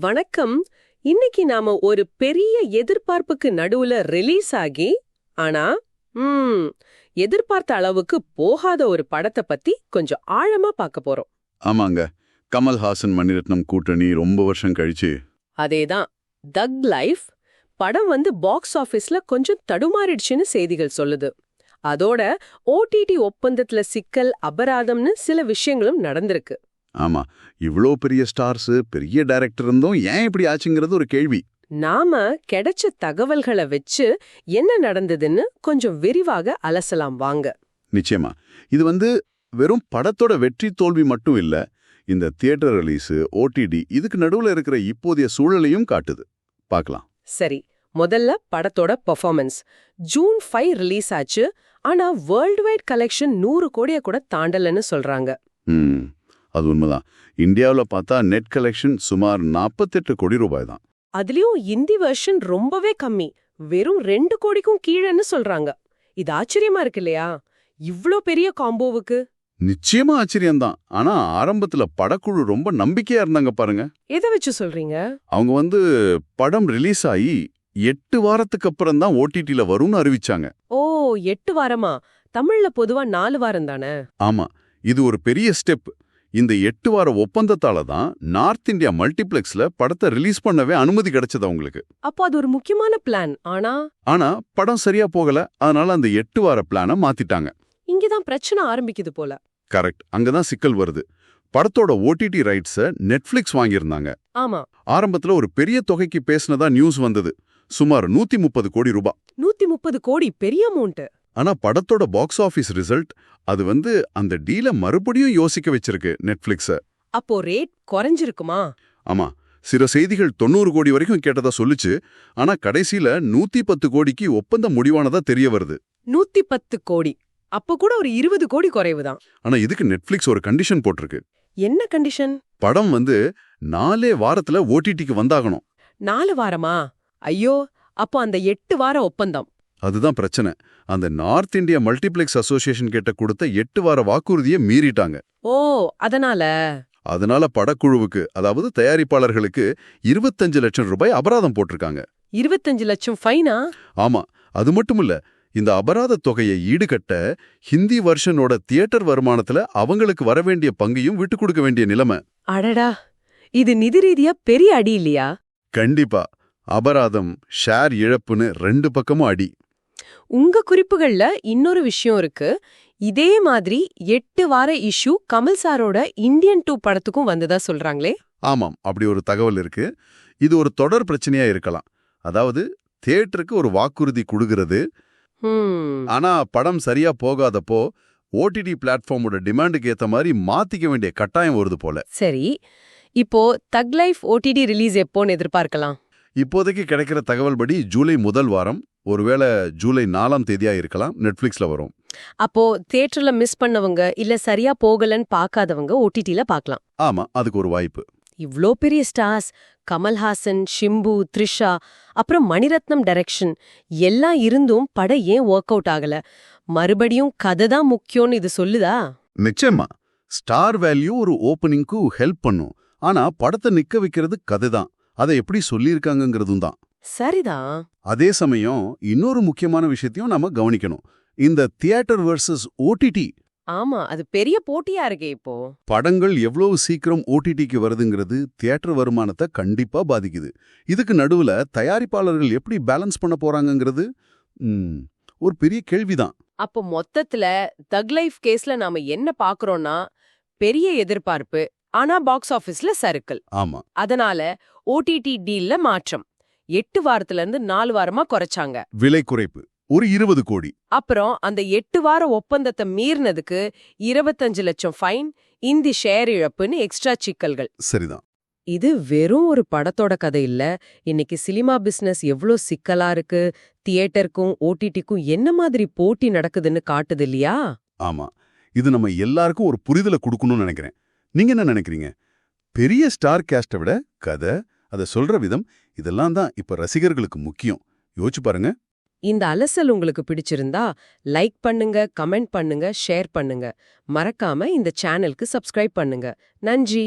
வணக்கம். இன்னைக்கு நாம ஒரு பெரிய எதிர்பார்ப்புக்கு நடுவுல ரிலீஸ் ஆகி ஆனா ம் எதிர்பார்த்த அளவுக்கு போகாத ஒரு படத்தை பத்தி கொஞ்சம் ஆழமா பார்க்க போறோம். ஆமாங்க. கமல்ஹாசன் மணிரத்னம் கூட்டணி ரொம்ப வருஷம் கழிச்சு. அதேதான். தக் லைஃப் படம் வந்து பாக்ஸ் ஆபீஸ்ல கொஞ்சம் தடுமாறிடுச்சுன்னு செய்திகள் சொல்லுது. அதோட ஓடிடி ஒப்பந்தத்துல சிக்கல் அபராதம்னு சில விஷயங்களும் நடந்திருக்கு. ஆமா இவ்ளோ பெரிய ஸ்டார்ஸ் பெரிய டைரக்டர் இருந்தும் ஏன் இப்படி ஆச்சுங்கிறது ஒரு கேள்வி. நாம கிடைச்ச தகவல்களை வச்சு என்ன நடந்ததுன்னு கொஞ்சம் விரிவாக அலசலாம் வாங்க. நிச்சயமா. இது வந்து வெறும் படத்தோட வெற்றி தோல்வி மட்டும் இல்ல இந்த தியேட்டர் ரிலீஸ் ஓடிடி இதுக்கு நடுவுல இருக்கிற இப்போதைய சூழலையும் காட்டுது. பார்க்கலாம். சரி முதல்ல படத்தோட பெர்ஃபார்மன்ஸ் ஜூன் ஃபைவ் ரிலீஸ் ஆச்சு ஆனா வேர்ல்டு வைட் கலெக்ஷன் நூறு கோடியை கூட தாண்டலன்னு சொல்றாங்க. அது உண்மைதான். இந்தியாவுல பார்த்தா நெட் கலெக்ஷன் சுமார் 48 கோடி ரூபாய் தான். அதுலயும் இந்தி வெர்ஷன் ரொம்பவே கம்மி. வெறும் ரெண்டு கோடிக்கும் கீழன்னு சொல்றாங்க. இது ஆச்சரியமா இருக்கு இல்லையா? இவ்ளோ பெரிய காம்போவுக்கு நிச்சயமா ஆச்சரியம்தான். ஆனா ஆரம்பத்துல படக்குழு ரொம்ப நம்பிக்கையா இருந்தாங்க பாருங்க. எதை வச்சு சொல்றீங்க? அவங்க வந்து படம் ரிலீஸ் ஆகி எட்டு வாரத்துக்கு அப்புறம் தான் ஓடிடில வரும்னு அறிவிச்சாங்க. ஓ எட்டு வாரமா? தமிழ்ல பொதுவா நாலு வாரம் தானே? ஆமா. இது ஒரு பெரிய ஸ்டெப் இந்த எட்டு வார ஒப்பந்தத்தால தான் நார்த் இந்தியா மல்டிப்ளெக்ஸ்ல படத்தை ரிலீஸ் பண்ணவே அனுமதி கிடைச்சது அவங்களுக்கு. அப்போ அது ஒரு முக்கியமான பிளான் ஆனா? ஆனா படம் சரியா போகல. அதனால அந்த எட்டு வார பிளானை மாத்திட்டாங்க. இங்கதான் பிரச்சனை ஆரம்பிக்குது போல. கரெக்ட் அங்கதான் சிக்கல் வருது. படத்தோட ஓடிடி ரைட்ஸை நெட்ஃபிளிக்ஸ் வாங்கியிருந்தாங்க. ஆமா. ஆரம்பத்துல ஒரு பெரிய தொகைக்கு பேசினதா நியூஸ் வந்தது. சுமார் நூத்தி முப்பது கோடி ரூபாய் நூத்தி முப்பது கோடி பெரிய அமௌண்ட் ஆனா படத்தோட பாக்ஸ் ஆபீஸ் ரிசல்ட் அது வந்து அந்த டீலை மறுபடியும் யோசிக்க வச்சிருக்கு நெட்ஃபிளிக்ஸ அப்போ ரேட் குறைஞ்சிருக்குமா? ஆமா. சில செய்திகள் தொண்ணூறு கோடி வரைக்கும் கேட்டதா சொல்லுச்சு. ஆனா கடைசியில நூத்தி பத்து கோடிக்கு ஒப்பந்தம் முடிவானதா தெரிய வருது. நூத்தி பத்து கோடி. அப்ப கூட ஒரு இருபது கோடி குறைவுதான் ஆனா இதுக்கு நெட்ஃபிளிக்ஸ் ஒரு கண்டிஷன் போட்டிருக்கு. என்ன கண்டிஷன் படம் வந்து நாலே வாரத்துல ஓடிடிக்கு வந்தாகணும். நாலு வாரமா? ஐயோ அப்போ அந்த எட்டு வார ஒப்பந்தம். அதுதான் பிரச்சனை. அந்த நார்த் இந்தியா மல்டிப்ளெக்ஸ் அசோசியேஷன் கிட்ட கொடுத்த எட்டு வார வாக்குறுதியை மீறிட்டாங்க. ஓ அதனால? அதனால படக்குழுவுக்கு அதாவது தயாரிப்பாளர்களுக்கு இருபத்தஞ்சு லட்சம் ரூபாய் அபராதம் போட்டிருக்காங்க. இருபத்தஞ்சு லட்சம் ஃபைனா? ஆமா அது மட்டும் இல்ல இந்த அபராத தொகையை ஈடுகட்ட ஹிந்தி வருஷனோட தியேட்டர் வருமானத்துல அவங்களுக்கு வரவேண்டிய பங்கையும் விட்டு கொடுக்க வேண்டிய நிலைமை. அடடா இது நிதி ரீதியா பெரிய அடி இல்லையா? கண்டிப்பா அபராதம் ஷேர் இழப்புன்னு ரெண்டு பக்கமும் அடி. உங்க குறிப்புகள்ல இன்னொரு விஷயம் இருக்கு. இதே மாதிரி எட்டு வார இஷ்யூ கமல் சாரோட இந்தியன் டூ படத்துக்கும் வந்ததா சொல்றாங்களே? ஆமாம் அப்படி ஒரு தகவல் இருக்கு. இது ஒரு தொடர் பிரச்சனையா இருக்கலாம். அதாவது தியேட்டருக்கு ஒரு வாக்குறுதி கொடுக்கிறது. ஆனா படம் சரியா போகாதப்போ ஓடிடி பிளாட்ஃபார்மோட டிமாண்டுக்கு ஏத்த மாதிரி மாத்திக்க வேண்டிய கட்டாயம் வருது போல. சரி. இப்போ தக் லைஃப் ஓடிடி ரிலீஸ் எப்போன்னு எதிர்பார்க்கலாம். இப்போதைக்கு கிடைக்கிற தகவல் படி ஜூலை முதல் வாரம் ஒருவேளை ஜூலை நாலாம் தேதியா இருக்கலாம் நெட்ஃபிளிக்ஸ்ல வரும். அப்போ தியேட்டர்ல மிஸ் பண்ணவங்க இல்ல சரியா போகலன்னு பார்க்காதவங்க ஓடிடில பார்க்கலாம். ஆமா அதுக்கு ஒரு வாய்ப்பு. இவ்ளோ பெரிய ஸ்டார்ஸ் கமல்ஹாசன் ஷிம்பு த்ரிஷா அப்புறம் மணிரத்னம் டைரக்ஷன் எல்லாம் இருந்தும் படம் ஏன் ஒர்க் அவுட் ஆகல? மறுபடியும் கதை தான் முக்கியம்னு இது சொல்லுதா? நிச்சயமா. ஸ்டார் வேல்யூ ஒரு ஓப்பனிங்க்கு ஹெல்ப் பண்ணும். ஆனா படத்தை நிக்க வைக்கிறது கதை தான். அதை எப்படி சொல்லியிருக்காங்கங்கிறதும் தான். சரிதான் அதே சமயம் இன்னொரு முக்கியமான விஷயத்தையும் நாம கவனிக்கணும். இந்த தியேட்டர் வர்சஸ் ஓடிடி ஆமா அது பெரிய போட்டியா இருக்கே இப்போ. படங்கள் எவ்வளவு சீக்கிரம் ஓடிடிக்கு வருதுங்கிறது தியேட்டர் வருமானத்தை கண்டிப்பா பாதிக்குது. இதுக்கு நடுவுல தயாரிப்பாளர்கள் எப்படி பேலன்ஸ் பண்ண போறாங்கங்கிறது? ஒரு பெரிய கேள்விதான் அப்போ மொத்தத்துல தக் லைஃப் கேஸ்ல நாம என்ன பாக்குறோம்னா பெரிய எதிர்பார்ப்பு ஆனா பாக்ஸ் ஆபீஸ்ல சறுக்கல். ஆமா. அதனால ஓடிடி டீல்ல மாற்றம். எட்டு வாரத்துல இருந்து நாலு வாரமா குறைச்சாங்க. விலை குறைப்பு. ஒரு இருபது கோடி. அப்புறம் அந்த எட்டு வார ஒப்பந்தத்தை மீறினதுக்கு இருபத்தஞ்சு லட்சம் ஃபைன் இந்தி ஷேர் இழப்புன்னு எக்ஸ்ட்ரா சிக்கல்கள். சரிதான். இது வெறும் ஒரு படத்தோட கதை இல்ல. இன்னைக்கு சினிமா பிசினஸ் எவ்ளோ சிக்கலா இருக்கு? தியேட்டருக்கும் ஓடிடிக்கும் என்ன மாதிரி போட்டி நடக்குதுன்னு காட்டுது இல்லையா? ஆமா. இது நம்ம எல்லாருக்கும் ஒரு புரிதலை கொடுக்கணும்னு நினைக்கிறேன். நீங்க என்ன நினைக்கிறீங்க? பெரிய ஸ்டார் கேஸ்ட விட கதை அதை சொல்ற விதம் இதெல்லாம் தான் இப்ப ரசிகர்களுக்கு முக்கியம். யோசிச்சு பாருங்க. இந்த அலசல் உங்களுக்கு பிடிச்சிருந்தா லைக் பண்ணுங்க கமெண்ட் பண்ணுங்க ஷேர் பண்ணுங்க. மறக்காம இந்த சேனலுக்கு சப்ஸ்கிரைப் பண்ணுங்க. நன்றி!